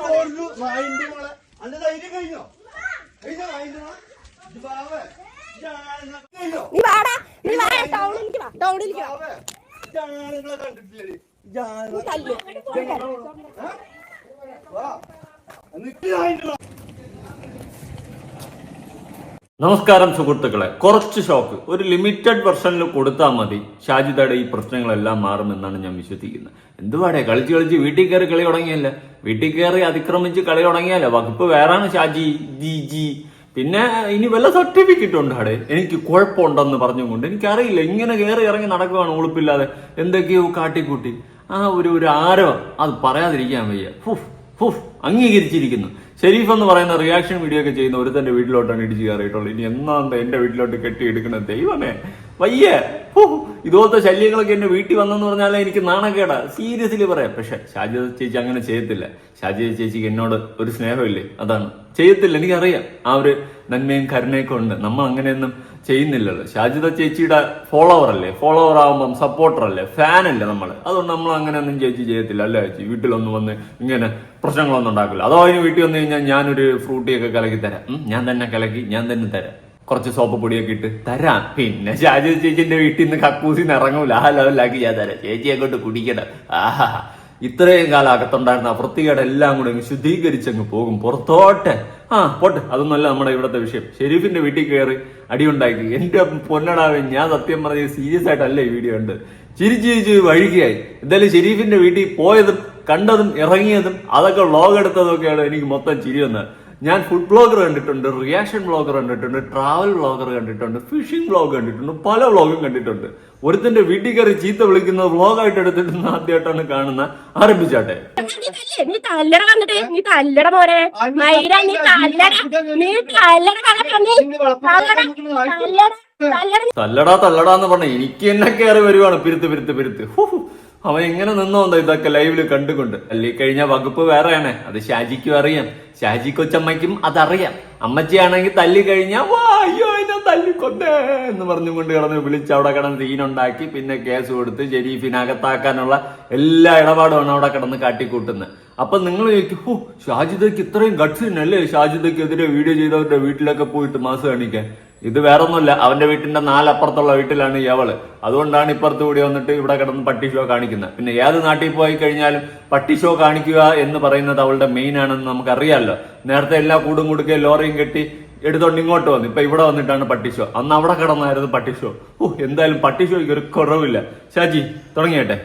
ചോറിനു വായിന്റെ മോളെ അന്റെ ധൈര്യം കഴിഞ്ഞോ കഴിഞ്ഞോ വായിന്റെ മോളെ ഇത് ബാവേ കഴിഞ്ഞോ നീ വാടാ നീ വാ ടൗണിലേക്ക് വാ ടൗണിലേക്ക് വാ ബാവേ ഇതാണ് നിങ്ങളെ കണ്ടിട്ടില്ലേ തല്ലു വാ വായിന്റെ മോളെ നമസ്കാരം സുഹൃത്തുക്കളെ. കുറച്ച് ഷോക്ക് ഒരു ലിമിറ്റഡ് വെർഷനിൽ കൊടുത്താൽ മതി. ഷാജിദയുടെ ഈ പ്രശ്നങ്ങളെല്ലാം മാറുമെന്നാണ് ഞാൻ വിശ്വസിക്കുന്നത്. എന്തുവാടേ കളിച്ച് കളിച്ച് വീട്ടിൽ കയറി കളി തുടങ്ങിയല്ല? വീട്ടിൽ കയറി അതിക്രമിച്ച് കളി തുടങ്ങിയല്ലേ വകുപ്പ് വേറാണ് ഷാജി ജി ജി. പിന്നെ ഇനി വല്ല സർട്ടിഫിക്കറ്റ് ഉണ്ടാടെ എനിക്ക് കുഴപ്പമുണ്ടെന്ന് പറഞ്ഞുകൊണ്ട് എനിക്കറിയില്ല. ഇങ്ങനെ കയറി ഇറങ്ങി നടക്കുകയാണ് ഉളുപ്പില്ലാതെ. എന്തൊക്കെയോ കാട്ടിക്കൂട്ടി. ആ ഒരു ഒരു ആരവം. അത് പറയാതിരിക്കാൻ വയ്യ. ഫുഫ്. ഫുഫ് അംഗീകരിച്ചിരിക്കുന്നു. ഷെരീഫ് എന്ന് പറയുന്ന റിയാക്ഷൻ വീഡിയോ ഒക്കെ ചെയ്യുന്ന ഒരു തന്റെ വീട്ടിലോട്ടാണ് ഇടിച്ചു കയറിയിട്ടുള്ളത്. ഇനി എന്നാണ് എന്റെ വീട്ടിലോട്ട് കെട്ടിയെടുക്കണത് ദൈവമേ. വയ്യേ. ഇതുപോലത്തെ ശല്യങ്ങളൊക്കെ എന്റെ വീട്ടിൽ വന്നെന്ന് പറഞ്ഞാൽ എനിക്ക് നാണക്കേടാ. സീരിയസ്ലി പറയാം. പക്ഷെ ഷാജിദ ചേച്ചി അങ്ങനെ ചെയ്യത്തില്ല. ഷാജിദ ചേച്ചിക്ക് എന്നോട് ഒരു സ്നേഹമില്ലേ? അതാണ്. ചെയ്യത്തില്ല എനിക്കറിയാം. ആ ഒരു നന്മയും കരുണയൊക്കെ ഉണ്ട്. നമ്മൾ അങ്ങനെയൊന്നും ചെയ്യുന്നില്ലല്ലോ. ഷാജിദ ചേച്ചിയുടെ ഫോളോവർ അല്ലേ ഫോളോവർ ആകുമ്പം സപ്പോർട്ടർ അല്ലേ ഫാൻ അല്ലേ നമ്മൾ. അതുകൊണ്ട് നമ്മൾ അങ്ങനെയൊന്നും ചേച്ചി ചെയ്യത്തില്ല അല്ലേ ചേച്ചി? വീട്ടിലൊന്നും വന്ന് ഇങ്ങനെ പ്രശ്നങ്ങളൊന്നും ഉണ്ടാക്കില്ല. അതോ അതിന് വീട്ടിൽ വന്നു കഴിഞ്ഞാൽ ഞാനൊരു ഫ്രൂട്ടിയൊക്കെ കലക്കി തരാം. ഞാൻ തന്നെ കലക്കി ഞാൻ തന്നെ തരാം. കുറച്ച് സോപ്പ് പൊടിയൊക്കെ ഇട്ട് തരാം. പിന്നെ ഷാജിദ ചേച്ചിന്റെ വീട്ടിൽ നിന്ന് കക്കൂസിന്ന് ഇറങ്ങൂല. ആ ലെവലിലാക്കി ഞാൻ തരാം. ചേച്ചി അങ്ങോട്ട് കുടിക്കണം. ആഹാ. ഇത്രയും കാലം അകത്തുണ്ടായിരുന്ന ആ വൃത്തികേട് എല്ലാം കൂടെ അങ്ങ് ശുദ്ധീകരിച്ചങ്ങ് പോകും. പുറത്തോട്ടെ. ആ പോട്ടെ. അതൊന്നുമല്ല നമ്മുടെ ഇവിടുത്തെ വിഷയം. ഷെരീഫിന്റെ വീട്ടിൽ കയറി അടിയുണ്ടാക്കി എന്റെ പൊന്നടാവ് ഞാൻ സത്യം പറഞ്ഞ സീരിയസ് ആയിട്ടല്ല ഈ വീഡിയോ ഉണ്ട് ചിരിച്ച് ചിരിച്ച് വഴുകിയായി. എന്തായാലും ഷെരീഫിന്റെ വീട്ടിൽ പോയതും കണ്ടതും ഇറങ്ങിയതും അതൊക്കെ വ്ളോഗ് എടുത്തതും ഒക്കെയാണ് എനിക്ക് മൊത്തം ചിരി വന്നത്. ഞാൻ ഫുഡ് ബ്ലോഗർ കണ്ടിട്ടുണ്ട് റിയാക്ഷൻ ബ്ലോഗർ കണ്ടിട്ടുണ്ട് ട്രാവൽ ബ്ലോഗർ കണ്ടിട്ടുണ്ട് ഫിഷിംഗ് ബ്ലോഗ് കണ്ടിട്ടുണ്ട് പല വ്ളോഗും കണ്ടിട്ടുണ്ട്. ഒരുത്തിന്റെ വീട്ടിൽ കയറി ചീത്ത വിളിക്കുന്ന വ്ളോഗായിട്ട് എടുത്തിട്ട് ഇന്ന് ആദ്യമായിട്ടാണ് കാണുന്ന ആരംഭിച്ചാട്ടെ. നീ തല്ലട വന്നിട്ട് നീ തല്ലട മോനെ. മൈര നീ തല്ലട. നീ തല്ലട. നീ തല്ലട എന്ന് പറഞ്ഞ എനിക്ക് എന്നെ കയറി വരുവാണ് പിരുത്ത് പിരുത്ത് പിരുത്ത്. അവൻ എങ്ങനെ നിന്നോന്തോ ഇതൊക്കെ ലൈവിൽ കണ്ടുകൊണ്ട്. അല്ലെ കഴിഞ്ഞ വകുപ്പ് വേറെയാണ്. അത് ഷാജിക്കും അറിയാം. ഷാജി കൊച്ചമ്മയ്ക്കും അതറിയാം. അമ്മച്ചിയാണെങ്കിൽ തല്ലി കഴിഞ്ഞാ വാ അയ്യോ എന്നെ തല്ലിക്കൊന്നേ എന്ന് പറഞ്ഞുകൊണ്ട് കിടന്ന് വിളിച്ച് അവിടെ കിടന്ന് സീനുണ്ടാക്കി പിന്നെ കേസ് കൊടുത്ത് ഷെരീഫിനകത്താക്കാനുള്ള എല്ലാ ഇടപാടുമാണ് അവിടെ കിടന്ന് കാട്ടിക്കൂട്ടുന്നത്. അപ്പൊ നിങ്ങൾ ഹോ ഷാജിദയ്ക്ക് ഇത്രയും ഗട്സ് അല്ലേ ഷാജിദയ്ക്കെതിരെ വീഡിയോ ചെയ്തവരുടെ വീട്ടിലൊക്കെ പോയിട്ട് മാസം കാണിക്കാൻ. ഇത് വേറെ ഒന്നുമില്ല അവന്റെ വീട്ടിന്റെ നാലപ്പുറത്തുള്ള വീട്ടിലാണ് ഈ അവൾ. അതുകൊണ്ടാണ് ഇപ്പുറത്ത് കൂടി വന്നിട്ട് ഇവിടെ കിടന്ന് പട്ടി ഷോ കാണിക്കുന്നത്. പിന്നെ ഏത് നാട്ടിൽ പോയി കഴിഞ്ഞാലും പട്ടി ഷോ കാണിക്കുക എന്ന് പറയുന്നത് അവളുടെ മെയിൻ ആണെന്ന് നമുക്കറിയാമല്ലോ നേരത്തെ എല്ലാ കൂടും കൊടുക്കുക ലോറിയും കെട്ടി എടുത്തോണ്ട് ഇങ്ങോട്ട് വന്നു. ഇപ്പൊ ഇവിടെ വന്നിട്ടാണ് പട്ടിഷോ അന്ന് അവിടെ കിടന്നായിരുന്നു പട്ടിഷോ ഓ എന്തായാലും പട്ടി ഷോയ്ക്ക് ഒരു കുറവില്ല. ഷാജി തുടങ്ങിയട്ടെ.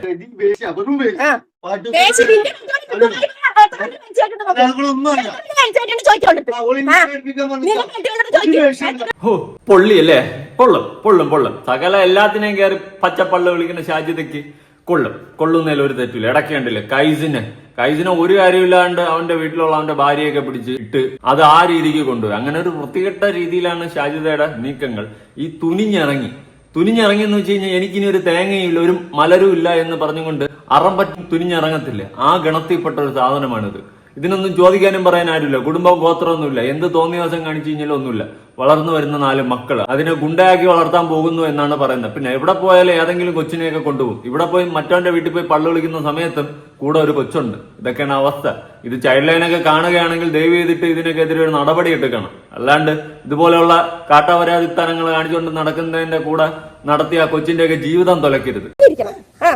ഓ പൊള്ളി അല്ലേ പൊള്ളും പൊള്ളും പൊള്ളും സകല എല്ലാത്തിനെയും കയറി പച്ചപ്പള്ള വിളിക്കുന്ന ഷാജിതയ്ക്ക് കൊള്ളും. കൊള്ളുന്നതിൽ ഒരു തെറ്റില്ല ഇടയ്ക്ക് കണ്ടില്ലേ? കൈസിന്. കൈസിന് ഒരു കാര്യമില്ലാണ്ട് അവന്റെ വീട്ടിലുള്ള അവന്റെ ഭാര്യയൊക്കെ പിടിച്ച് ഇട്ട് അത് ആ രീതിക്ക് കൊണ്ടുപോയി അങ്ങനെ ഒരു വൃത്തികെട്ട രീതിയിലാണ് ഷാജിദയുടെ നീക്കങ്ങൾ. ഈ തുനിഞ്ഞിറങ്ങി. തുനിഞ്ഞിറങ്ങി എന്ന് വെച്ച് കഴിഞ്ഞാൽ എനിക്കിനി ഒരു തേങ്ങയില്ല ഒരു മലരും ഇല്ല എന്ന് പറഞ്ഞുകൊണ്ട് അറം തുനിഞ്ഞിറങ്ങത്തില്ല തുനിഞ്ഞിറങ്ങത്തില്ലേ. ആ ഗണത്തിൽപ്പെട്ട ഒരു സാധനമാണിത്. ഇതിനൊന്നും ചോദിക്കാനും പറയാൻ ആരുമില്ല കുടുംബം ഗോത്രമൊന്നുമില്ല. എന്ത് തോന്നിയ ദിവസം കാണിച്ചു കഴിഞ്ഞാലും ഒന്നുമില്ല. വളർന്നു വരുന്ന നാല് മക്കൾ അതിനെ ഗുണ്ടയാക്കി വളർത്താൻ പോകുന്നു എന്നാണ് പറയുന്നത്. പിന്നെ എവിടെ പോയാലും ഏതെങ്കിലും കൊച്ചിനെയൊക്കെ കൊണ്ടുപോകും. ഇവിടെ പോയി മറ്റവന്റെ വീട്ടിൽ പോയി പള്ളു വിളിക്കുന്ന സമയത്തും കൂടെ ഒരു കൊച്ചുണ്ട്. ഇതൊക്കെയാണ് അവസ്ഥ. ഇത് ചൈൽഡ് ലൈനൊക്കെ കാണുകയാണെങ്കിൽ ദയവ് ചെയ്തിട്ട് ഇതിനൊക്കെതിരെ ഒരു നടപടി എടുക്കണം. അല്ലാണ്ട് ഇതുപോലെയുള്ള കാട്ടാവരാതിത്തനങ്ങൾ കാണിച്ചുകൊണ്ട് നടക്കുന്നതിന്റെ കൂടെ നടത്തിയ കൊച്ചിന്റെ കൊച്ചിന്റെയൊക്കെ ജീവിതം തുലക്കരുത്. ഇരിക്കണം. ആ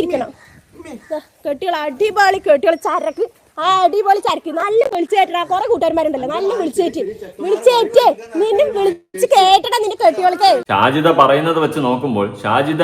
ഇരിക്കണം. കെട്ടികൾ അടിപൊളി കെട്ടികൾ ചരക്ക്. ആ അടിപൊളി ചരക്ക്. നല്ല വിളിച്ചു കൊറേ കൂട്ടുകാരന്മാരുണ്ടല്ലോ. നല്ല വിളിച്ചേറ്റ്. വിളിച്ചേറ്റ്. നിന്നെ വിളിച്ച് കേട്ടടാ നിന്റെ കെട്ടികൾക്ക് ഷാജിദ പറയുന്നത് വെച്ച് നോക്കുമ്പോൾ ഷാജിദ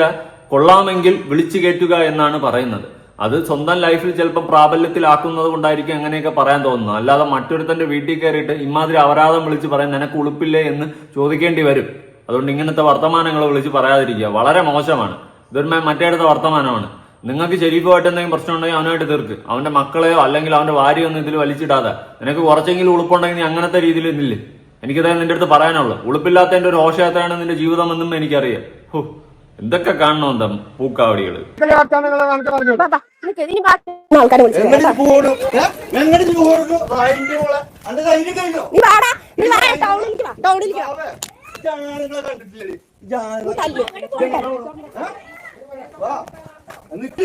കൊള്ളാമെങ്കിൽ വിളിച്ചു കേട്ടുക എന്നാണ് പറയുന്നത്. അത് സ്വന്തം ലൈഫിൽ ചിലപ്പോൾ പ്രാബല്യത്തിലാക്കുന്നത് കൊണ്ടായിരിക്കും അങ്ങനെയൊക്കെ പറയാൻ തോന്നുന്നത്. അല്ലാതെ മറ്റൊരുത്തന്റെ വീട്ടിൽ കയറിയിട്ട് ഇമാതിരി അപരാധം വിളിച്ച് പറയാൻ നിനക്ക് ഉളുപ്പില്ലേ എന്ന് ചോദിക്കേണ്ടി വരും. അതുകൊണ്ട് ഇങ്ങനത്തെ വർത്തമാനങ്ങൾ വിളിച്ച് പറയാതിരിക്കുക. വളരെ മോശമാണ്. ഇതൊരു മറ്റേടത്തെ വർത്തമാനമാണ്. നിങ്ങൾക്ക് ശരീരമായിട്ട് എന്തെങ്കിലും പ്രശ്നം ഉണ്ടെങ്കിൽ അവനായിട്ട് തീർക്ക്. അവന്റെ മക്കളെയോ അല്ലെങ്കിൽ അവന്റെ ഭാര്യയോ ഒന്നും ഇതിൽ വലിച്ചിടാതെ. നിനക്ക് കുറച്ചെങ്കിലും ഉളുപ്പുണ്ടെങ്കിൽ നീ അങ്ങനത്തെ രീതിയിൽ നിന്നില്ലേ എനിക്കതായത് നിന്റെ അടുത്ത് പറയാനുള്ളൂ. ഉളുപ്പില്ലാത്തതിന്റെ ഒരു ഓഷയാത്രയാണ് നിന്റെ ജീവിതം എന്നും എനിക്കറിയാം. ഹോ എന്തൊക്കെ കാണണം എന്താ പൂക്കാവടികൾ? കണ്ടിട്ടില്ലേ? അവിടുത്തെ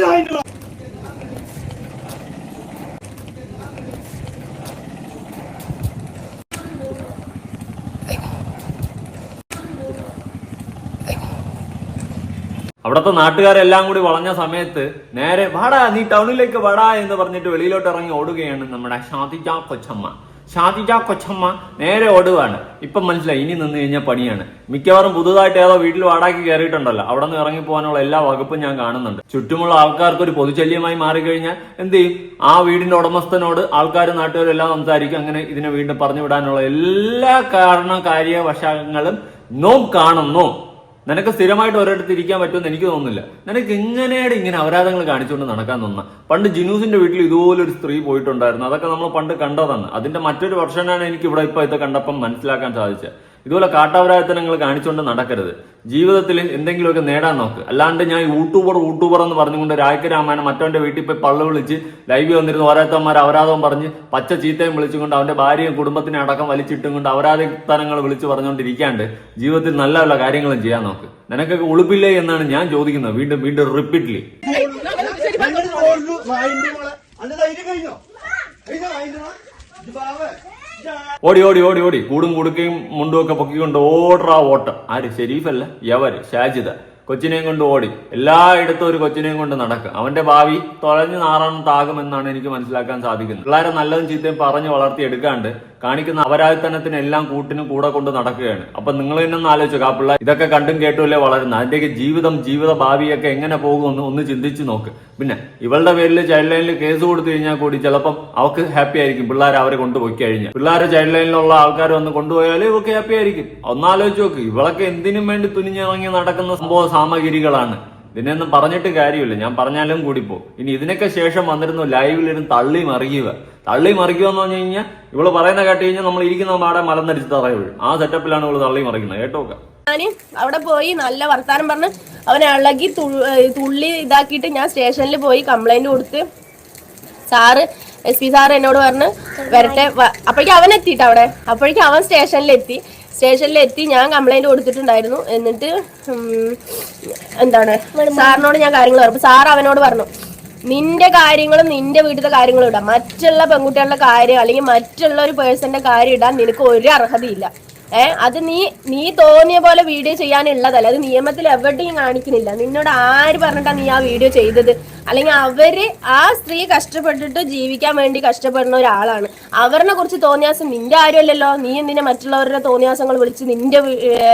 നാട്ടുകാരെല്ലാം കൂടി വളഞ്ഞ സമയത്ത് നേരെ വാടാ നീ ടൗണിലേക്ക് വാടാ എന്ന് പറഞ്ഞിട്ട് വെളിയിലോട്ട് ഇറങ്ങി ഓടുകയാണ് നമ്മുടെ ഷാദിജ കൊച്ചമ്മ. ഷാദിജ കൊച്ചമ്മ നേരെ ഓടുകയാണ്. ഇപ്പം മനസ്സിലായി ഇനി നിന്ന് കഴിഞ്ഞാൽ പണിയാണ്. മിക്കവാറും പുതുതായിട്ട് ഏതോ വീട്ടിൽ വാടാക്കി കയറിയിട്ടുണ്ടല്ലോ. അവിടെ നിന്ന് ഇറങ്ങി പോകാനുള്ള എല്ലാ വകുപ്പും ഞാൻ കാണുന്നുണ്ട്. ചുറ്റുമുള്ള ആൾക്കാർക്ക് ഒരു പൊതുശല്യമായി മാറിക്കഴിഞ്ഞാൽ എന്ത് ചെയ്യും? ആ വീടിന്റെ ഉടമസ്ഥനോട് ആൾക്കാർ നാട്ടുകാരെല്ലാം സംസാരിക്കും. അങ്ങനെ ഇതിനെ വീണ്ടും പറഞ്ഞു വിടാനുള്ള എല്ലാ കാരണ കാര്യവശങ്ങളും നോം. കാണുന്നു നിനക്ക് സ്ഥിരമായിട്ട് ഒരിടത്ത് ഇരിക്കാൻ പറ്റുമെന്ന് എനിക്ക് തോന്നുന്നില്ല. നിനക്ക് എങ്ങനെയാണ് ഇങ്ങനെ അപരാധങ്ങൾ കാണിച്ചുകൊണ്ട് നടക്കാൻ തോന്നുന്ന പണ്ട് ജിനൂസിന്റെ വീട്ടിൽ ഇതുപോലെ ഒരു സ്ത്രീ പോയിട്ടുണ്ടായിരുന്നു. അതൊക്കെ നമ്മൾ പണ്ട് കണ്ടതാണ്. അതിന്റെ മറ്റൊരു വർഷനാണ് എനിക്ക് ഇവിടെ ഇപ്പൊ ഇത് കണ്ടപ്പം മനസ്സിലാക്കാൻ സാധിച്ചത്. ഇതുപോലെ കാട്ടാവരായത്തനങ്ങൾ കാണിച്ചുകൊണ്ട് നടക്കരുത്. ജീവിതത്തിൽ എന്തെങ്കിലുമൊക്കെ നേടാൻ നോക്ക്. അല്ലാണ്ട് ഞാൻ യൂട്യൂബർ യൂട്യൂബർ എന്ന് പറഞ്ഞുകൊണ്ട് രായ്ക്ക് രാമായണം മറ്റവന്റെ വീട്ടിൽ പോയി പള്ള വിളിച്ച് ലൈവ് വന്നിരുന്ന. ഓരോരുത്തന്മാർ അപരാധം പറഞ്ഞ് പച്ച ചീത്തയും വിളിച്ചുകൊണ്ട് അവന്റെ ഭാര്യയും കുടുംബത്തിനെ അടക്കം വലിച്ചിട്ടും കൊണ്ട് അപരാധത്തനങ്ങൾ വിളിച്ച് പറഞ്ഞുകൊണ്ടിരിക്കാണ്ട് ജീവിതത്തിൽ നല്ല നല്ല കാര്യങ്ങളും ചെയ്യാൻ നോക്ക്. നിനക്കൊക്കെ ഉളുപ്പില്ലേ എന്നാണ് ഞാൻ ചോദിക്കുന്നത്. വീണ്ടും വീണ്ടും റിപ്പീറ്റ്ലി കഴിഞ്ഞോ? കഴിഞ്ഞോ ഓടി ഓടി ഓടി ഓടി. കൂടും കുടുക്കയും മുണ്ടും ഒക്കെ പൊക്കിക്കൊണ്ട് ഓടറാ ഓട്ടം. ആര്? ഷെരീഫല്ല യവര് ഷാജിദ കൊച്ചിനെയും കൊണ്ട് ഓടി. എല്ലായിടത്തും ഒരു കൊച്ചിനെയും കൊണ്ട് നടക്കുക. അവന്റെ ഭാവി തുഴഞ്ഞു നാറാൻ താകുമെന്നാണ് എനിക്ക് മനസ്സിലാക്കാൻ സാധിക്കുന്നത്. പിള്ളേരെ നല്ലതും ചീത്തയും പറഞ്ഞു വളർത്തി എടുക്കാണ്ട് കാണിക്കുന്ന അപരാധത്തനത്തിന് എല്ലാം കൂട്ടിനും കൂടെ കൊണ്ട് നടക്കുകയാണ്. അപ്പൊ നിങ്ങൾ തന്നെ ഒന്ന് ആലോചിച്ചു പിള്ളേർ ഇതൊക്കെ കണ്ടും കേട്ടുമല്ലേ വളരുന്ന അതിന്റെയൊക്കെ ജീവിതം ജീവിത ഭാവിയൊക്കെ എങ്ങനെ പോകുമെന്ന് ഒന്ന് ചിന്തിച്ചു നോക്ക്. പിന്നെ ഇവളുടെ പേരിൽ ചൈൽഡ് ലൈനിൽ കേസ് കൊടുത്തു കഴിഞ്ഞാൽ കൂടി ചിലപ്പം അവർക്ക് ഹാപ്പി ആയിരിക്കും. പിള്ളേർ അവരെ കൊണ്ടുപോയി കഴിഞ്ഞാൽ. പിള്ളേരെ ചൈൽഡ് ലൈനിലുള്ള ആൾക്കാർ വന്ന് കൊണ്ടുപോയാൽ ഇവർക്ക് ഹാപ്പി ആയിരിക്കും. ഒന്നാലോചിച്ച് നോക്ക്. ഇവളൊക്കെ എന്തിനും വേണ്ടി തുനിഞ്ഞിറങ്ങി നടക്കുന്ന സംഭവ സാമഗ്രികളാണ്. ഇതിനൊന്നും പറഞ്ഞിട്ട് കാര്യമില്ല. ഞാൻ പറഞ്ഞാലും കൂടി കൂടിപ്പോ ഇനി ഇതിനൊക്കെ ശേഷം വന്നിരുന്നു ലൈവിലിരുന്ന് തള്ളി മറിയുക. തള്ളി മറിക്കുക എന്ന് പറഞ്ഞു കഴിഞ്ഞാൽ ഇവൾ പറയുന്ന കേട്ട് കഴിഞ്ഞാൽ നമ്മൾ ഇരിക്കുന്ന പാടെ മലന്നടിച്ച് തറയുള്ളു. ആ സെറ്റപ്പിലാണ് ഇവൾ തള്ളി മറിക്കുന്നത് കേട്ടോക്ക ഞാൻ അവിടെ പോയി നല്ല വർത്താനം പറഞ്ഞ് അവനെ ഇളകി തുള്ളി ഇതാക്കിയിട്ട് ഞാൻ സ്റ്റേഷനിൽ പോയി കംപ്ലൈന്റ് കൊടുത്ത് സാറ് എസ് പി സാറ് എന്നോട് പറഞ്ഞ് വരട്ടെ അപ്പോഴേക്കും അവൻ എത്തിയിട്ട് അവിടെ? അപ്പോഴേക്കും അവൻ സ്റ്റേഷനിലെത്തി. സ്റ്റേഷനിലെത്തി. ഞാൻ കംപ്ലൈന്റ് കൊടുത്തിട്ടുണ്ടായിരുന്നു. എന്നിട്ട് എന്താണ്? സാറിനോട് ഞാൻ കാര്യങ്ങൾ പറഞ്ഞു. സാർ അവനോട് പറഞ്ഞു നിന്റെ കാര്യങ്ങളും നിന്റെ വീട്ടിലെ കാര്യങ്ങളും ഇടാം. മറ്റുള്ള പെൺകുട്ടികളുടെ കാര്യം അല്ലെങ്കിൽ മറ്റുള്ള ഒരു പേഴ്സന്റെ കാര്യം ഇടാൻ നിനക്ക് ഒരു അർഹതയില്ല. ഏ അത് നീ നീ തോന്നിയ പോലെ വീഡിയോ ചെയ്യാനുള്ളതല്ല. അത് നിയമത്തിൽ എവിടെയും കാണിക്കുന്നില്ല. നിന്നോട് ആര് പറഞ്ഞിട്ടാ നീ ആ വീഡിയോ ചെയ്തത്? അല്ലെങ്കിൽ അവർ ആ സ്ത്രീ കഷ്ടപ്പെട്ടിട്ട് ജീവിക്കാൻ വേണ്ടി കഷ്ടപ്പെടുന്ന ഒരാളാണ്. അവരെ കുറിച്ച് തോന്നിയാസം നിന്റെ ആരുമല്ലല്ലോ നീ എന്തിനെ മറ്റുള്ളവരുടെ തോന്നിയാസങ്ങൾ വിളിച്ച് നിന്റെ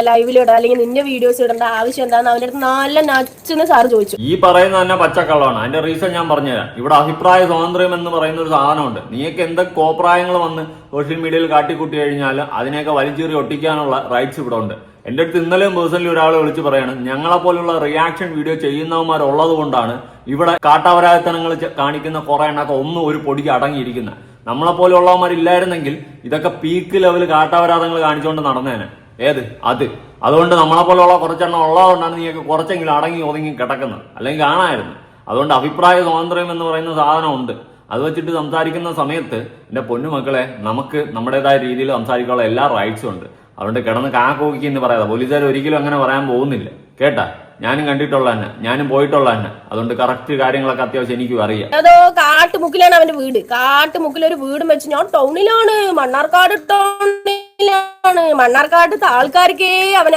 ലൈവിൽ ഇടാ അല്ലെങ്കിൽ നിന്റെ വീഡിയോസ് ഇടേണ്ട ആവശ്യം എന്താന്ന് അവന്റെ അടുത്ത് നല്ല നച്ചെന്ന് സാർ ചോദിച്ചു. ഈ പറയുന്ന തന്നെ പച്ചക്കള്ളമാണ്. അതിന്റെ റീസൺ ഞാൻ പറഞ്ഞുതരാം. ഇവിടെ അഭിപ്രായ സ്വാതന്ത്ര്യം എന്ന് പറയുന്ന ഒരു സാധനമുണ്ട്. നീയൊക്കെ എന്തൊക്കെ കോപ്രായങ്ങൾ വന്ന് സോഷ്യൽ മീഡിയയിൽ കാട്ടിക്കൂട്ടി കഴിഞ്ഞാൽ അതിനെയൊക്കെ വലിച്ചെറി ഒട്ടിക്കാനുള്ള റൈറ്റ്സ് ഇവിടെ ഉണ്ട്. എന്റെ അടുത്ത് ഇന്നലെയും പേഴ്സണലി ഒരാൾ വിളിച്ച് പറയാണ് ഞങ്ങളെ പോലുള്ള റിയാക്ഷൻ വീഡിയോ ചെയ്യുന്നവന്മാരുള്ളത് കൊണ്ടാണ് ഇവിടെ കാട്ടാപരാധനങ്ങൾ കാണിക്കുന്ന കുറെ എണ്ണൊക്കെ ഒന്നും ഒരു പൊടിക്ക് അടങ്ങിയിരിക്കുന്നത് നമ്മളെ പോലെയുള്ളവന്മാർ ഇല്ലായിരുന്നെങ്കിൽ ഇതൊക്കെ പീക്ക് ലെവൽ കാട്ടാപരാധങ്ങൾ കാണിച്ചുകൊണ്ട് നടന്നേനെ. ഏത്? അത്. അതുകൊണ്ട് നമ്മളെ പോലുള്ള കുറച്ചെണ്ണം ഉള്ളതുകൊണ്ടാണ് നീയൊക്കെ കുറച്ചെങ്കിലും അടങ്ങി ഒതുങ്ങി കിടക്കുന്നത് അല്ലെങ്കിൽ കാണായിരുന്നു. അതുകൊണ്ട് അഭിപ്രായ സ്വാതന്ത്ര്യം എന്ന് പറയുന്ന സാധനമുണ്ട് അത് വെച്ചിട്ട് സംസാരിക്കുന്ന സമയത്ത് എന്റെ പൊന്നുമക്കളെ നമുക്ക് നമ്മുടേതായ രീതിയിൽ സംസാരിക്കാനുള്ള എല്ലാ റൈറ്റ്സും ഉണ്ട്. അതുകൊണ്ട് കിടന്ന് കാക്കോക്കി എന്ന് പറയാതെ പോലീസുകാർ ഒരിക്കലും അങ്ങനെ പറയാൻ പോകുന്നില്ല. കേട്ടാ? ഞാനും കണ്ടിട്ടുള്ള തന്നെ. ഞാനും പോയിട്ടുള്ള തന്നെ. അതുകൊണ്ട് കറക്റ്റ് കാര്യങ്ങളൊക്കെ അത്യാവശ്യം എനിക്കും അറിയാം. അതോ കാട്ടുമുക്കിലാണ് അവന്റെ വീട്? കാട്ടുമുക്കിലൊരു വീടും വെച്ച് ഞാൻ ടൗണിലാണ്. മണ്ണാർക്കാട് ടൗണിലാണ്. മണ്ണാർക്കാട് ആൾക്കാർക്കേ അവൻ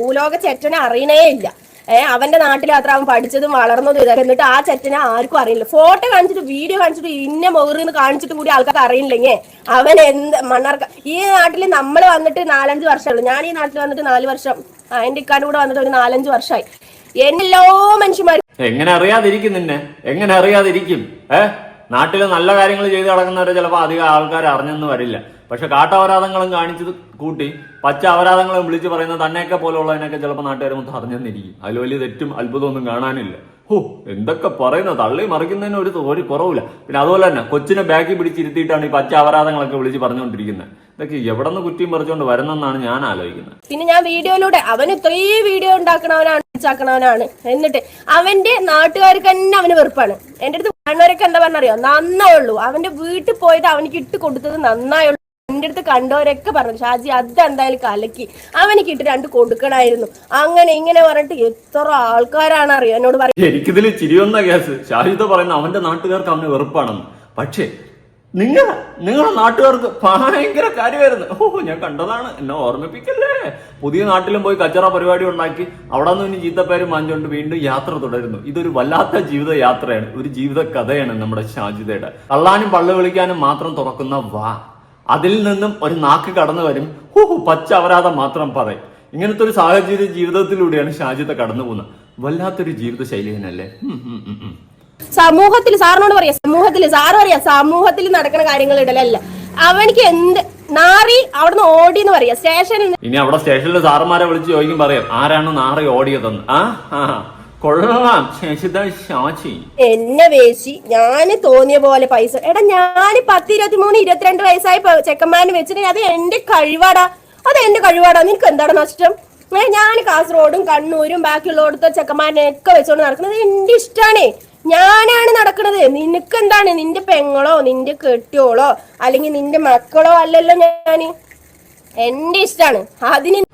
ഭൂലോക ചേട്ടനെ അറിയണേ ഇല്ല. ഏ അവന്റെ നാട്ടിൽ അത്ര അവൻ പഠിച്ചതും വളർന്നതും ഇതൊക്കെ എന്നിട്ട് ആ ചെറ്റനെ ആർക്കും അറിയില്ല. ഫോട്ടോ കാണിച്ചിട്ട് വീഡിയോ കാണിച്ചിട്ട് ഇന്ന മൊറിന്ന് കാണിച്ചിട്ട് കൂടി ആൾക്കാർക്ക് അറിയില്ലെങ്കിൽ അവൻ എന്ത് മണ്ണാർക്ക ഈ നാട്ടിൽ നമ്മൾ വന്നിട്ട് നാലഞ്ച് വർഷമുള്ളൂ ഞാൻ ഈ നാട്ടിൽ വന്നിട്ട് നാല് വർഷം എന്റെ ഇക്കാട് കൂടെ വന്നിട്ട് ഒരു നാലഞ്ച് വർഷമായി എന്നല്ലോ മനുഷ്യന്മാർ എങ്ങനെ അറിയാതിരിക്കും നിന്നെ? എങ്ങനെ അറിയാതിരിക്കും? ഏഹ് നാട്ടിൽ നല്ല കാര്യങ്ങൾ ചെയ്തു നടക്കുന്നവരെ ചിലപ്പോൾ അധികം ആൾക്കാർ അറിഞ്ഞെന്ന് വരില്ല. പക്ഷെ കാട്ടപരാധങ്ങളും കാണിച്ചത് കൂട്ടി. പച്ച അപരാധങ്ങളും വിളിച്ച് പറയുന്ന തന്നെയൊക്കെ പോലുള്ളതിനൊക്കെ ചിലപ്പോൾ നാട്ടുകാർ മൊത്തം അറിഞ്ഞെന്നിരിക്കും. അതിൽ വലിയ തെറ്റും അത്ഭുതമൊന്നും കാണാനില്ല. ഹോ എന്തൊക്കെ പറയുന്ന തള്ളി മറിക്കുന്നതിന് ഒരു ഒരു കുറവില്ല പിന്നെ അതുപോലെ തന്നെ കൊച്ചിനെ ബാക്കി പിടിച്ചിരുത്തിയിട്ടാണ് ഈ പച്ച അപരാധങ്ങളൊക്കെ വിളിച്ച് പറഞ്ഞുകൊണ്ടിരിക്കുന്നത്. ഇതൊക്കെ എവിടെ നിന്ന് കുറ്റിയും പറിച്ചുകൊണ്ട് വരുന്നെന്നാണ് ഞാൻ ആലോചിക്കുന്നത്. പിന്നെ ഞാൻ വീഡിയോയിലൂടെ അവൻ ഇത്രയും വീഡിയോ ഉണ്ടാക്കണവനാണ് ചാക്കണവനാണ് എന്നിട്ട് അവന്റെ നാട്ടുകാർക്ക് തന്നെ അവന് വെറുപ്പാണ്. എന്റെ അടുത്ത് കാണുന്നവരൊക്കെ എന്താ പറഞ്ഞറിയോ? നന്നേ ഉള്ളൂ അവന്റെ വീട്ടിൽ പോയിട്ട് അവനിക്ക് ഇട്ട് കൊടുത്തത് നന്നായുള്ളൂ. എന്റെ അടുത്ത് കണ്ടവരൊക്കെ പറഞ്ഞു ഷാജി അത് എന്തായാലും കലക്കി. അവനിക്ക് ഇട്ട് രണ്ട് കൊടുക്കണായിരുന്നു. അങ്ങനെ ഇങ്ങനെ പറഞ്ഞിട്ട് എത്ര ആൾക്കാരാണ് അറിയോ എന്നോട് പറയുന്നത് എനിക്കിതിൽ ചിരിയൊന്ന കേസ് ഷാജി പറയുന്ന അവന്റെ നാട്ടുകാർക്ക് അവന് വെറുപ്പാണെന്ന്. പക്ഷേ നിങ്ങൾ നിങ്ങളുടെ നാട്ടുകാർക്ക് ഭയങ്കര കാര്യമായിരുന്നു. ഓ ഞാൻ കണ്ടതാണ്. എന്നെ ഓർമ്മിപ്പിക്കല്ലേ? പുതിയ നാട്ടിലും പോയി കച്ചറ പരിപാടി ഉണ്ടാക്കി അവിടെ നിന്ന് ഇനി ചീത്തപ്പേര് മാഞ്ചുകൊണ്ട് വീണ്ടും യാത്ര തുടരുന്നു. ഇതൊരു വല്ലാത്ത ജീവിത യാത്രയാണ്. ഒരു ജീവിത കഥയാണ് നമ്മുടെ ഷാജിതയുടെ. കള്ളാനും പള്ളു വിളിക്കാനും മാത്രം തുറക്കുന്ന വാ. അതിൽ നിന്നും ഒരു നാക്ക് കടന്നു വരും. ഹൂ പച്ച അപരാധം മാത്രം പറയും ഇങ്ങനത്തെ ഒരു സാഹചര്യ ജീവിതത്തിലൂടെയാണ് ഷാജിത്തെ കടന്നു പോകുന്നത്. വല്ലാത്തൊരു ജീവിത ശൈലി തന്നെയല്ലേ. സമൂഹത്തിൽ സാറിനോട് പറയാ. സമൂഹത്തിൽ സാറ് പറയാ. സമൂഹത്തിൽ നടക്കുന്ന കാര്യങ്ങൾ ഇടലല്ല. അവനിക്ക് എന്ത് നാറി അവിടുന്ന് ഓടി എന്ന് പറയാ. സ്റ്റേഷനിൽ ഇനി അവിടെ സ്റ്റേഷനിൽ സാറുമാരെ വിളിച്ച് ചോദിക്കും പറയാം ആരാണ് നാറി ഓടിയതെന്ന്? ആ ആ. കൊള്ളാം. ശശിത ഷാച്ചി എന്നെ വേശി ഞാൻ തോന്നിയ പോലെ പൈസ. എടാ ഞാൻ പത്ത് ഇരുപത്തി മൂന്ന് ഇരുപത്തിരണ്ട് വയസ്സായ പ- വെച്ചിട്ട് അത് എന്റെ കഴിവാടാ. അത് എന്റെ കഴിവാടാ. നിനക്ക് എന്താണ് നഷ്ടം? ഞാൻ കാസർഗോഡും കണ്ണൂരും ബാക്കിയുള്ളടത്ത ചെക്കന്മാരിനെയൊക്കെ വെച്ചോണ്ട് നടക്കുന്നത് എന്റെ ഇഷ്ടാണ്. ഞാനാണ് നടക്കുന്നത് നിനക്ക് എന്താണ് നിന്റെ പെങ്ങളോ നിന്റെ കെട്ടിയോളോ അല്ലെങ്കിൽ നിന്റെ മക്കളോ അല്ലല്ലോ ഞാൻ. എന്റെ ഇഷ്ടാണ്. അതിന്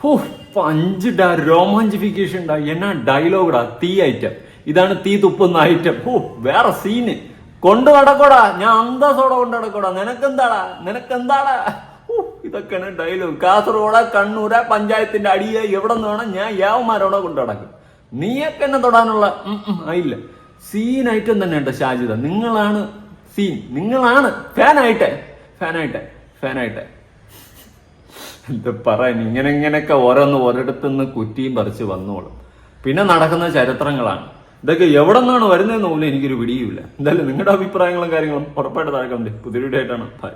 പഞ്ചിടാ രോമാഞ്ചിഫിക്കേഷൻ ഉണ്ടാ. എന്നാ ഡയലോഗടാ? തീ ഐറ്റം. ഇതാണ് തീ തുപ്പുന്ന ഐറ്റം. ഓ വേറെ സീന്. കൊണ്ടു നടക്കോടാ. ഞാൻ അന്തസോടെ കൊണ്ടു നടക്കോടാ. നിനക്കെന്താടാ? നിനക്കെന്താടാ? ഇതൊക്കെയാണ് ഡയലോഗ്. കാസർഗോഡ് കണ്ണൂര പഞ്ചായത്തിന്റെ അടിയെ എവിടെ നിന്ന് വേണം ഞാൻ യാവന്മാരോടെ കൊണ്ടു നടക്കും. നീയൊക്കെ എന്നെ തൊടാനുള്ള ആയില്ല. സീൻ ഐറ്റം തന്നെ ഉണ്ട് ഷാജിത നിങ്ങളാണ് സീൻ. നിങ്ങളാണ് ഫാനായിട്ടെ. ഫാനായിട്ടെ. ഫാനായിട്ടെ. എന്താ പറയാൻ ഇങ്ങനെ ഇങ്ങനെയൊക്കെ ഓരോന്ന് ഒരിടത്തു നിന്ന് കുറ്റിയും പറിച്ച് വന്നോളും. പിന്നെ നടക്കുന്ന ചരിത്രങ്ങളാണ്. ഇതൊക്കെ എവിടെ നിന്നാണ് വരുന്നതെന്ന് പോലും എനിക്കൊരു പിടിയുമില്ല. എന്തായാലും നിങ്ങളുടെ അഭിപ്രായങ്ങളും കാര്യങ്ങളും ഉറപ്പായിട്ട് താഴെ കണ്ടേ പുതിയ ആയിട്ടാണ്.